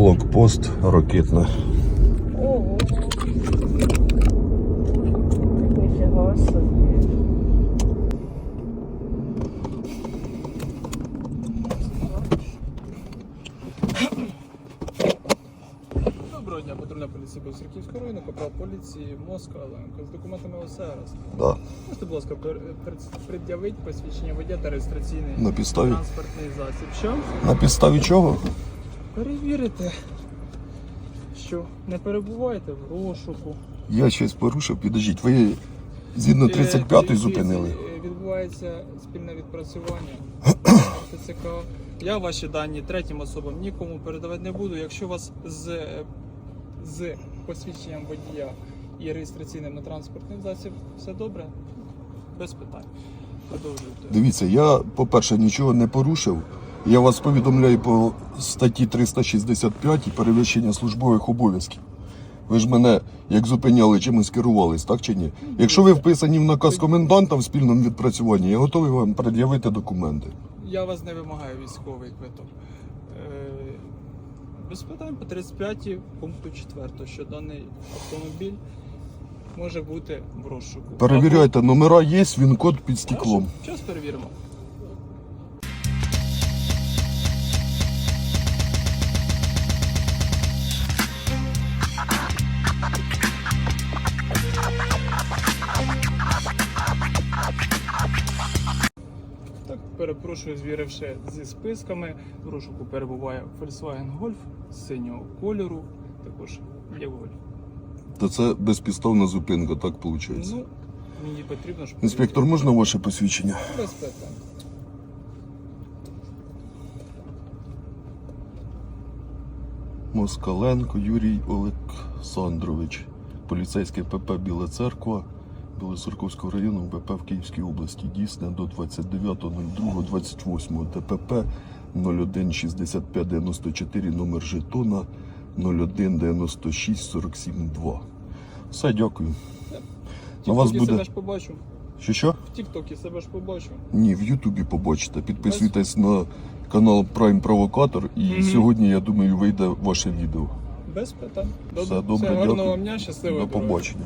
Блокпост ракетне. Ого. Собі. Доброго дня, патрульна поліція Білоцерківського району, капрал поліції Москва Оленко. З документами раз. Да. Можете, будь ласка, пред'явити посвідчення водія та реєстраційний На підставі. транспортний засіб. Що? На підставі чого? Перевірити, що не перебуваєте в розшуку. Я щось порушив, підождіть. Ви згідно Е, 35-ї зупинили. е, Відбувається спільне відпрацювання. ТЦК. Я ваші дані третім особам нікому передавати не буду. Якщо у вас з, з посвідченням водія і реєстраційним на транспортний засіб все добре, без питань. Продовжуйте. Дивіться, я, по-перше, нічого не порушив. Я вас повідомляю по статті 365 і перевищення службових обов'язків. Ви ж мене як зупиняли, чимось керувались, так чи ні? Якщо ви вписані в наказ коменданта в спільному відпрацюванні, я готовий вам пред'явити документи. Я вас не вимагаю військовий квиток. Е, Без питань по 35 пункту 4, що даний автомобіль може бути в розшуку. Перевіряйте, номера є, він код під стеклом. Зараз перевіримо. Так, перепрошую, звіривши зі списками. В розшуку перебуває Volkswagen Golf синього кольору. Також є Golf. То це безпідставна зупинка, так виходить. Ну, мені потрібно, щоб... Інспектор, можна ваше посвідчення? Без питань. Москаленко Юрій Олександрович, поліцейський ПП Біла Церква Білоцерковського району БП в Київській області. Дійсне до 29.02.28 ТПП 016594 номер жетона 019647 Все, дякую. На вас буде. себе ж побачу. Що що? В Тіктокі себе ж побачу. Ні, в Ютубі побачите. Підписуйтесь на канал Prime Провокатор і Мгм. сьогодні, я думаю, вийде ваше відео. Без питань. Все добре, гарного дякую. вам дня, щасливої До побачення.